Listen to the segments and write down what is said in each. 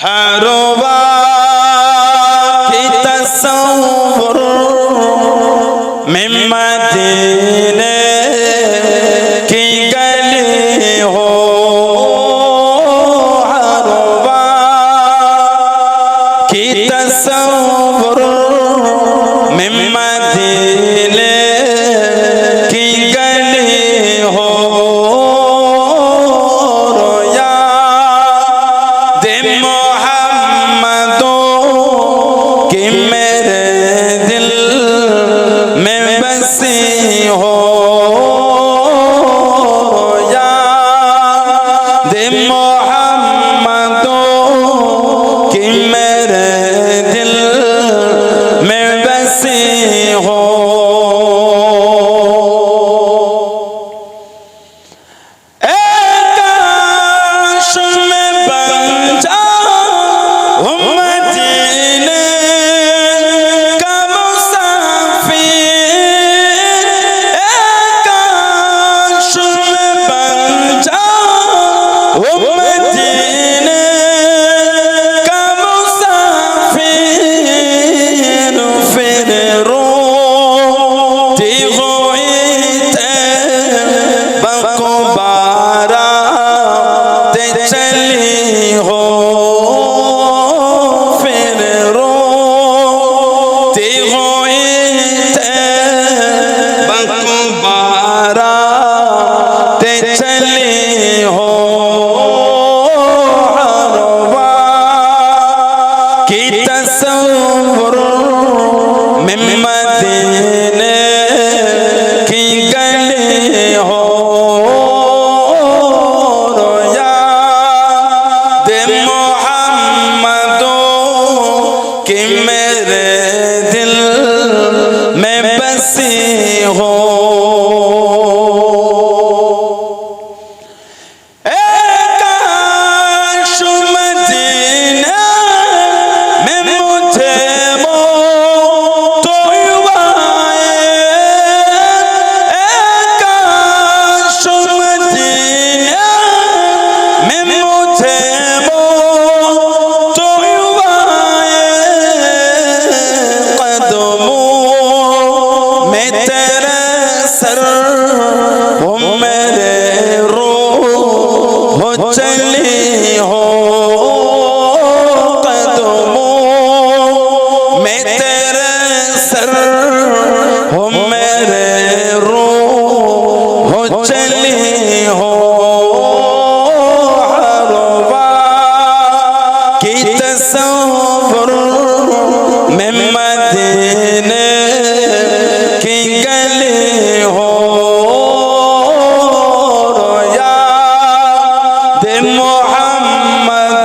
হ্যাঁ হারোবা চলে হো दे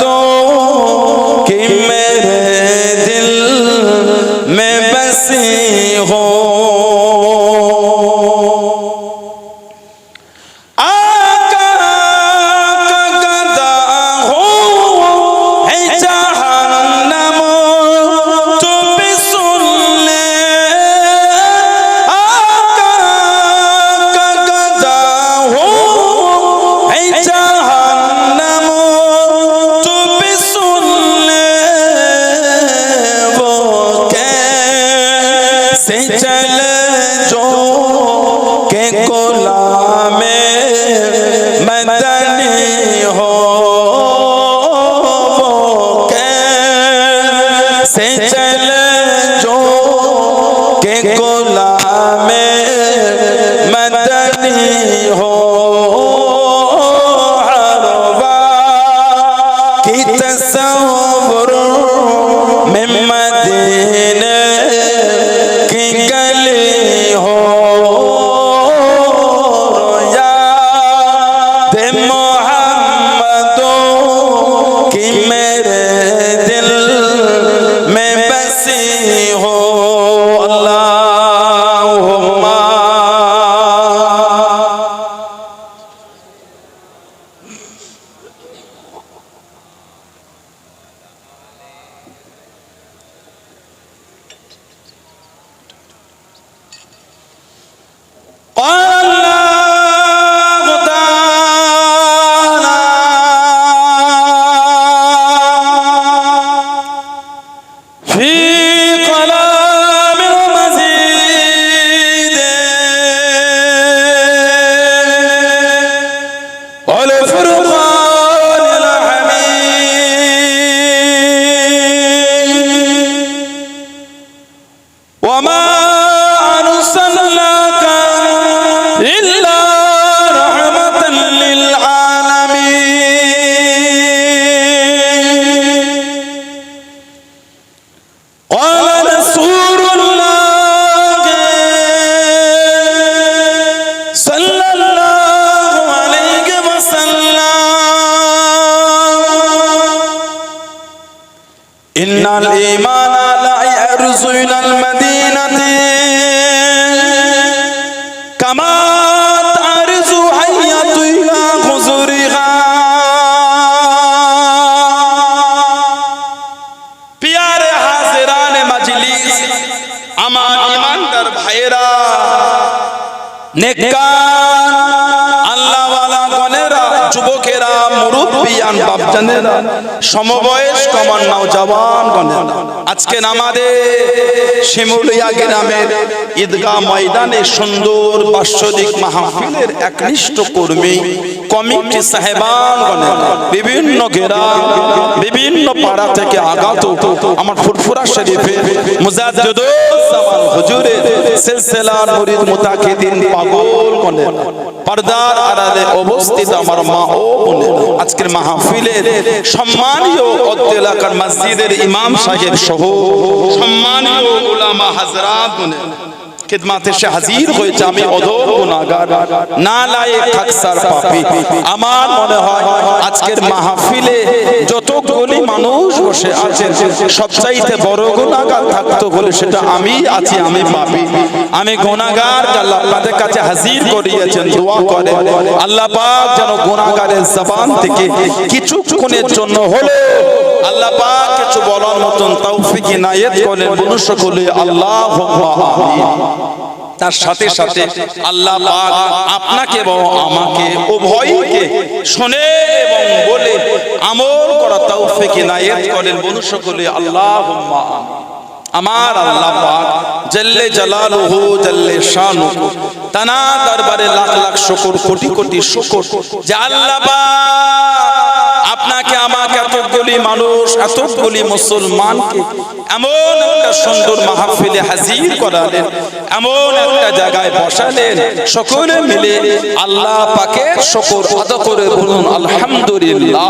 নেককার মুরব্বিয়ান বাপজানেরা, সমবয়স্ক আমার নওজওয়ান গণেরা আজকে নামাজে শিমুলিয়া গ্রামের ঈদগাহ ময়দানে সুন্দর বাৎসরিক মাহফিলের একনিষ্ঠ কর্মী, কমিটি সাহেবান গণেরা বিভিন্ন গ্রাম বিভিন্ন পাড়া থেকে আগত আমার ফুরফুরা শরীফে মুজাদ্দিদুজ্জামান হুজুরের সিলসিলার মুরিদ মুতাকিদিন পাগল গণেরা পর্দার আড়ালে অবস্থিত আমার মা ও বোনেরা, আজকের মাহফিলের সম্মানীয় এলাকার মসজিদের ইমাম সাহেব সহ সম্মানীয় ওলামা হাজরাত আমার মনে হয় আজকের মাহফিলে বসে আছেন, সবচাইতে বড় গুনাহগার থাকতো বলে সেটা আমি আছি, আমি পাপী। আমি গুনাহগার আল্লাহ আপনাদের কাছে হাজির করিয়েছেন, দোয়া করে। আল্লাহ পাক যেন গুনাহগারের জবান থেকে কিছুক্ষণের জন্য হলো আল্লাহ পাক কিছু বলার মতন তৌফিক ইনায়েত করেন, মনুষ্য বলে আল্লাহ আমিন। তার সাথে সাথে আল্লাহ পাক আপনাকে এবং আমাকে উভয়কে শুনে এবং বলে আমল করা তৌফিক ইনায়েত করেন বলে আল্লাহ আমার আল্লাহ পাক জল্লে জালালুহু, জল্লে শানুহু, তানা দরবারে লাখ লাখ শুকর, কোটি কোটি শুকর যে আল্লাহ পাক আপনাকে, আমাকে এতগুলি মানুষ এতগুলি মুসলমানকে এমন একটা সুন্দর মাহফিলে হাজির করালেন, এমন একটা জায়গায় বসালেন, সকলে মিলে আল্লাহ পাকে শকর আদা করে বলুন, আলহামদুলিল্লাহ।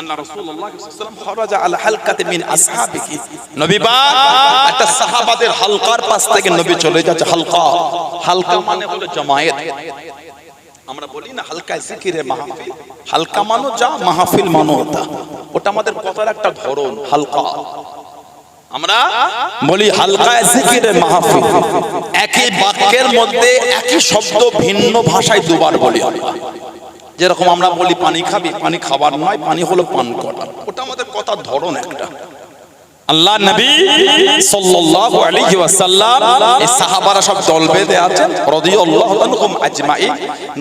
আন্না রাসূলুল্লাহ সাল্লাল্লাহু আলাইহি ওয়াসাল্লাম খরাজা আলা হালকাত মিন আসহাবিহি। নবী পাক একটা সাহাবাদের হালকার পাশ থেকে নবী চলে যাচ্ছে হালকা। হালকা মানে হলো জামায়াত। আমরা বলি না হালকা জিকিরে মাহফিল। হালকা মানো যা মাহফিল মানো তা। ওটা আমাদের কথার একটা ধরন হালকা। আমরা বলি হালকা জিকিরে মাহফিল। একই বাক্যের মধ্যে একই শব্দ ভিন্ন ভাষায় দুবার বলি। যেরকম আমরা বলি পানি খাবি, পানি খাবার নয়, পানি হলো পান করা। ওটা আমাদের কথার ধরন একটা। আল্লাহ নবী সাল্লাল্লাহু আলাইহি ওয়াসাল্লাম এই সাহাবারা সব দল বেঁধে আছেন, রাদিয়াল্লাহু আনহুম আজমাইন।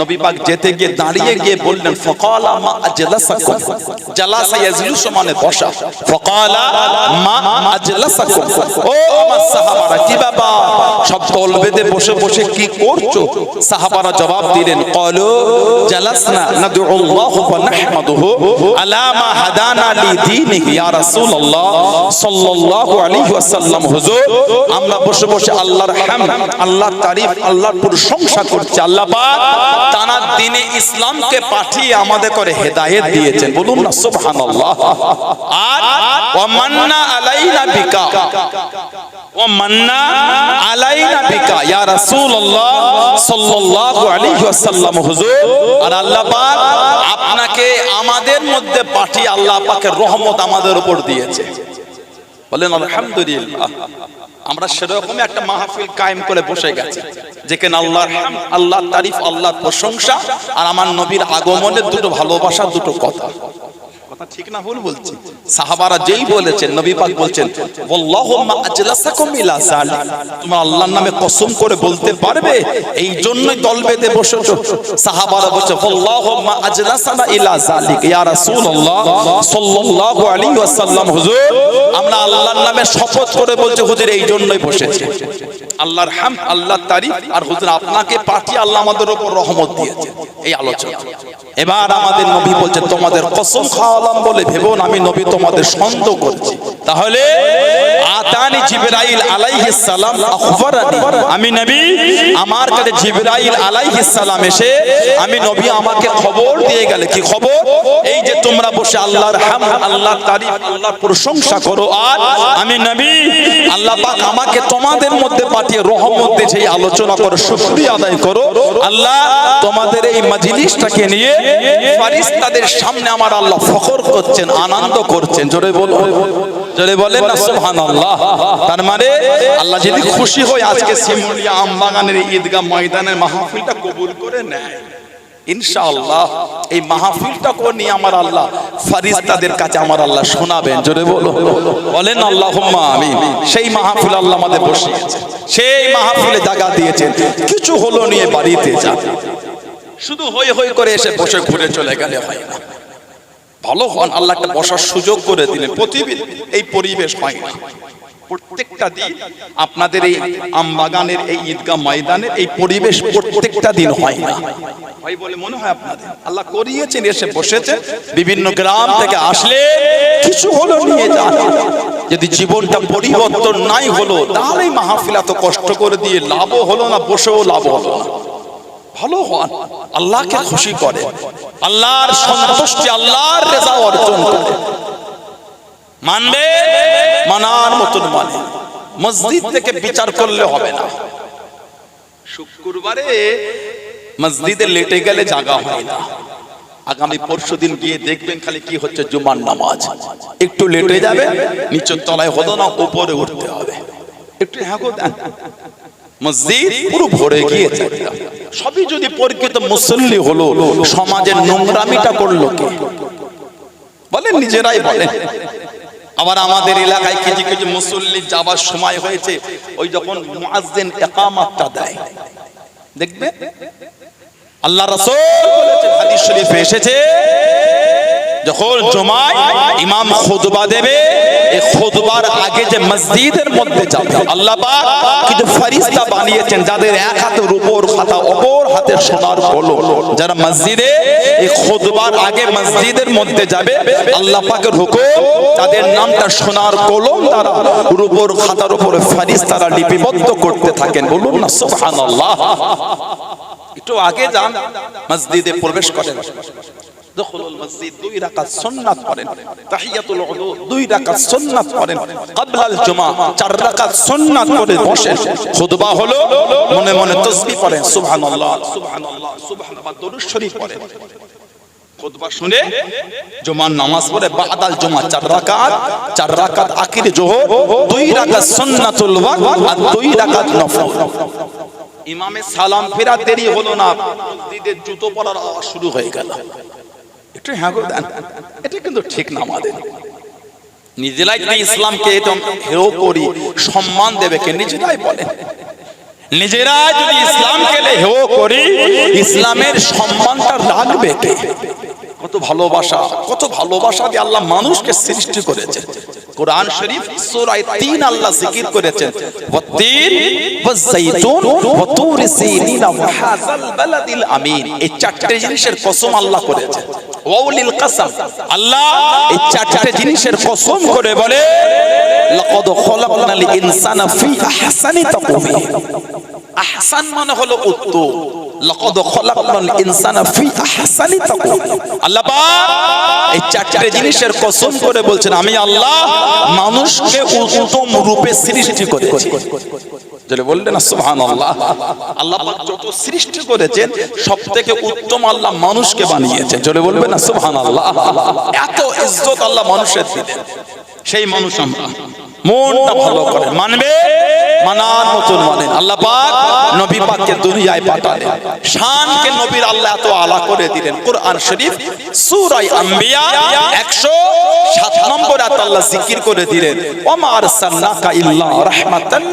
নবী পাক যেতে গিয়ে দাঁড়িয়ে গিয়ে বললেন, ফাকালা মা আজলাসাকুম। জালাসা ইয়াজলিসু মানে বসা, ফাকালা মা আজলাসাকুম। ও আমার সাহাবারা, কি বাবা সব দল বেঁধে বসে বসে কি করছ? সাহাবারা জবাব দিলেন ক্বালু জালাসনা নাদউল্লাহ ওয়া নাহমাদুহু আলা মা হাদানা লি দীনিহি ইয়া রাসূলুল্লাহ আমরা বসে বসে আল্লাহর তারিফ আল্লাহ দিনে ইসলামকে পাঠিয়ে আমাদের করে হেদায়েত দিয়েছেন। বলুন না মান্না আলাইনা মান্না আলাইনা ইয়া আপনাকে আমাদের মধ্যে পাঠিয়ে আল্লাহ পাকের রহমত আমাদের উপর দিয়েছে। বলেন, আলহামদুলিল্লাহ, আমরা সেরকমই একটা মাহফিল কায়েম করে বসে গেছি। যেখানে আল্লাহর আল্লাহ তারিফ, আল্লাহর প্রশংসা আর আমার নবীর আগমনের দুটো ভালোবাসা, দুটো কথা। কথা ঠিক না ভুল বলছি। সাহাবারা যেই বলেছেন, নবী পাক বলছেন আজলাসাকুম ইলা আল্লাহর নামে কসম করে বলতে পারবে, এই জন্যই দল বসেছো। সাহাবারা বলছে আজলাসানা ইলা ইয়া রাসূলুল্লাহ সাল্লাল্লাহু আলাইহি ওয়াসাল্লাম, হুজুর, আমরা আল্লাহর নামে শপথ করে বলছি, হুজুর, এই জন্যই বসেছি। আল্লাহর হাম, আল্লাহর তারিফ, আর হুজুর, আপনাকে পাঠিয়ে আল্লাহ আমাদের উপর রহমত দিয়েছে। এই আলোচনা। এবার আমাদের নবী বলছে তোমাদের কসম খাওয়ালাম বলে ভেবন আমি নবী তোমাদের সন্দেহ করছি। তাহলে আতানি জিবরাইল আলাইহিস সালাম আখবরানি। আমি নবী, আমার কাছে জিবরাইল আলাইহিস সালাম এসে আমি নবী আমাকে খবর দিয়ে গেলে। কি খবর? এই যে তোমরা বসে আল্লাহর হাম, আল্লাহর তারিফ, আল্লাহর প্রশংসা করো আর আমি নবী, আল্লাহ পাক আমাকে তোমাদের মধ্যে পাঠিয়ে রহমত দিয়ে সেই আলোচনা করো শুকরিয়া আদায় করো। আল্লাহ তোমাদের এই মজলিসটাকে নিয়ে ফারিস্তাদের সামনে আমার আল্লাহ ফখর করছেন, আনন্দ করছেন। জোরে বলো জোরে বলেন না সুবহানাল্লাহ। তার মানে আল্লাহ যদি খুশি হয় আজকে শিমুলিয়া আমবাগানের ঈদগাহ ময়দানের মাহফিলটা কবুল করে নেয় ইনশাআল্লাহ এই মাহফিলটা করে নিয়ে আমার আল্লাহ ফারিস্তাদের কাছে আমার আল্লাহ শোনাবেন। জোরে বলো। বলেন আল্লাহুম্মা আমিন। সেই মাহফিল আল্লাহ আমাদের বসিয়েছে সেই মাহফিলে জায়গা দিয়েছেন। কিছু হলো নিয়ে বাড়িতে যান। শুধু হই হই করে এসে বসে ঘুরে চলে গেলে হয় না। ভালো হন আল্লাহ বসার সুযোগ করে দিলেন। প্রতিদিন এই পরিবেশ হয় না। প্রত্যেকটা দিন আপনাদের এই আমবাগানের, এই ঈদগাহ ময়দানের এই পরিবেশ প্রত্যেকটা দিন হয় না। বলে মনে হয় আপনাদের। আল্লাহ করিয়েছেন, এসে বসেছেন, বিভিন্ন গ্রাম থেকে আসলে কিছু হলো নিয়ে যান। যদি জীবনটা পরিবর্তন নাই হলো তাহলে মাহফিল এত কষ্ট করে দিয়ে লাভও হলো না, বসেও লাভ হলো না। ভালো হন, আল্লাহকে খুশি করে। আল্লাহর সন্তুষ্টি, আল্লাহর রেজা অর্জন করে। মানবে? মানার মতন মানে। মসজিদ থেকে বিচার করলে হবে না। শুক্রবারে মসজিদে লেটে গেলে জায়গা হয় না। আগামী পরশু দিন গিয়ে দেখবেন খালি কি হচ্ছে জুমার নামাজ। একটু লেটে যাবে, নিচের তলায় হলো না, উপরে উঠতে হবে। একটু হ্যাঁ। মসজিদ পুরো ভরে গিয়েছে। সবই যদি পরিচিত মুসল্লি হলো সমাজের নোংরামিটা করল কে? বলেন নিজেরাই বলেন। আবার আমাদের এলাকায় কিছু কিছু মুসল্লি যাবার সময় হয়েছে ওই যখন মুয়াজ্জিন ইকামাতটা দেয়। দেখবে? আল্লাহ রাসূল বলেছেন হাদিস শরীফে এসেছে যখন জমায় ইমাম খুতবা দেবে এই খুতবার আগে যে মসজিদের মধ্যে যাবে, আল্লাহ পাক কিছু বানিয়েছেন, যাদের এক হাতের উপর খাতা, অপর হাতে সোনার কলম। যারা মসজিদে এই খুতবার আগে মসজিদের মধ্যে যাবে, আল্লাহ পাকের হুকুম, তাদের নামটা সোনার কলম দ্বারা উপর খাতার উপরে ফেরেশতারা লিপিবদ্ধ করতে থাকেন। বলুন না, সুবহানাল্লাহ। একটু আগে যান, মসজিদে প্রবেশ করেন। দখলুল মসজিদ, দুই রাকাত সুন্নাত পড়েন। তাহিয়াতুল উযু দুই রাকাত সুন্নাত পড়েন। ক্বাবলাল জুমা, চার রাকাত সুন্নাত পড়ে বসেন খুতবা হলো, মনে মনে তাসবিহ পড়েন, সুবহানাল্লাহ। সুবহানাল্লাহ সুবহানাল্লাহ, দরুদ শরীফ পড়েন। খুতবা শুনে জুমার নামাজ পড়ে, বাদাল জুমা, চার রাকাত চার রাকাত আখির জোহর, দুই রাকাত সুন্নাতুল ওয়াক্ত আর দুই রাকাত নফল। ইমামে সালাম ফেরা দেরি হলো না মসজিদের জুতো পরার আওয়াজ শুরু হয়ে গেল। একটু হ্যাঁ গো দেন এটা কিন্তু ঠিক না আমাদের। নিজেরাই যদি ইসলামকে একদম হেও করি, সম্মান দেবে কে? নিজেরাই বলে। নিজেরা যদি ইসলামকে হেও করি, ইসলামের সম্মানটা রাখবে কে? কত ভালোবাসা কত ভালোবাসা দিয়ে আল্লাহ মানুষকে সৃষ্টি করেছে। কোরআন শরীফ সূরায় 3 আল্লাহ জিকির করেছেন। ওয়াতিন ওয়াজাইতুন ওয়া তুর সিনিন ওয়া হাযাল বালাদিল আমিন। এই চারটি জিনিসের কসম আল্লাহ করেছে ওয়াউলিল কসম। আল্লাহ এই চারটি জিনিসের কসম করে বলে লাকাদ খলাকনাল ইনসানা ফি আহসানি তাকওয়িম আহসান মানে হলো উত্তম লাকাদ খলাকনাল ইনসানা ফি আহসানি আল্লাহ পাক এই চারটি জিনিসের কসম করে বলছেন, আমি আল্লাহ মানুষকে উত্তম রূপে সৃষ্টি করেছি। যদি বললেন, সুবহানাল্লাহ। আল্লাহ পাক যত সৃষ্টি করেছেন, সবথেকে উত্তম আল্লাহ মানুষকে বানিয়েছেন। যদি বলবেন না, সুবহানাল্লাহ। এত ইজ্জত আল্লাহ মানুষের দিলেন। সেই মানুষ আমরা। মনটা ভালো করে মানবে। মানার মতন মানেন। আল্লাহ পাক নবী পাককে দুনিয়ায় পাঠালেন। শানকে নবীর আল্লাহ এত আলা করে দিলেন। কোরআন শরীফ, সূরা আম্বিয়া 107 নম্বর আয়াত আল্লাহ জিকির করে দিলেন। ওমা আরসালনাকা ইল্লা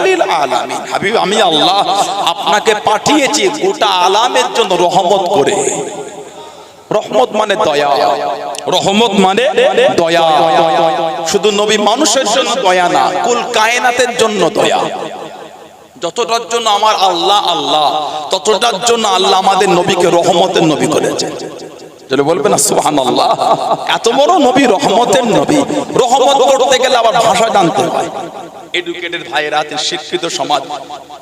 লিল আলামিন। হাবিব, আমি আল্লাহ আপনাকে পাঠিয়েছি গোটা আলামের জন্য রহমত করে। রহমত মানে দয়া। রহমত মানে দয়া। শুধু নবী মানুষের জন্য দয়া না, কুল কায়নাতের জন্য দয়া। যতটার জন্য আমার আল্লাহ আল্লাহ, ততটার জন্য আল্লাহ আমাদের নবীকে রহমতের নবী করেছে। বলবেন এত বড় নবী রহমতের নবী। রহমত করতে গেলে আবার ভাষা জানতে হয়। এডুকেটেড ভাইয়েরা আছেন, শিক্ষিত সমাজ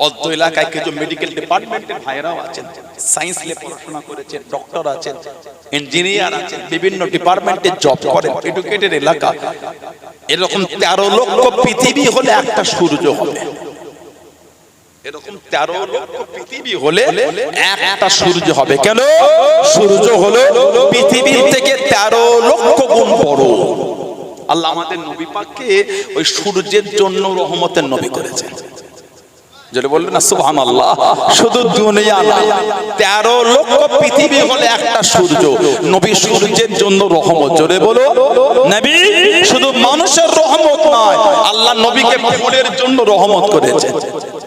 অর্ধ এলাকায় কিছু মেডিকেল ডিপার্টমেন্টের ভাইয়েরাও আছেন সায়েন্স নিয়ে পড়াশোনা করেছেন ডক্টর আছেন ইঞ্জিনিয়ার আছেন, বিভিন্ন ডিপার্টমেন্টে জব করেন। এডুকেটেড এলাকা, এরকম তেরো লক্ষ পৃথিবী হলে একটা সূর্য হবে। এরকম তেরো পৃথিবী হলে একটা সূর্য হবে। কেন? সূর্য হলো পৃথিবীর থেকে তেরো লক্ষ গুণ বড়। আল্লাহ আমাদের নবী পাককে ওই সূর্যের জন্য রহমতের নবী করেছেন। যেটা বললেন না সুবহান আল্লাহ শুধু দুনিয়া না, তেরো লক্ষ পৃথিবী হলে একটা সূর্য। নবী সূর্যের জন্য রহমত। জোরে বলো। নবী শুধু মানুষের রহমত নয়, আল্লাহ নবীকে ফুলের জন্য রহমত করেছেন।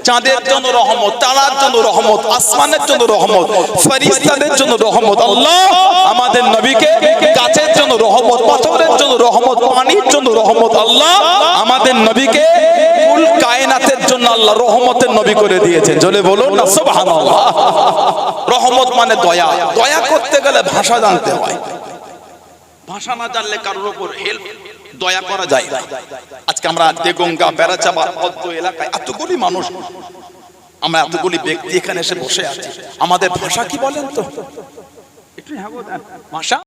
চাঁদের জন্য রহমত, তারার জন্য রহমত, আসমানের জন্য রহমত, ফেরেশতাদের জন্য রহমত। আল্লাহ আমাদের নবীকে গাছের জন্য রহমত, পাথরের জন্য রহমত, পানির জন্য রহমত আল্লাহ আমাদের নবীকে জন্য আল্লাহ রহমতের নবী করে দিয়েছেন। জলে বলুন না রহমত মানে দয়া। দয়া করতে গেলে ভাষা জানতে হয়। আজকে আমরা এতগুলি মানুষ, আমরা এতগুলি ব্যক্তি এখানে এসে বসে আছি। আমাদের ভাষা কি বলেন তো? একটু হ্যাঁ গো দেন। ভাষা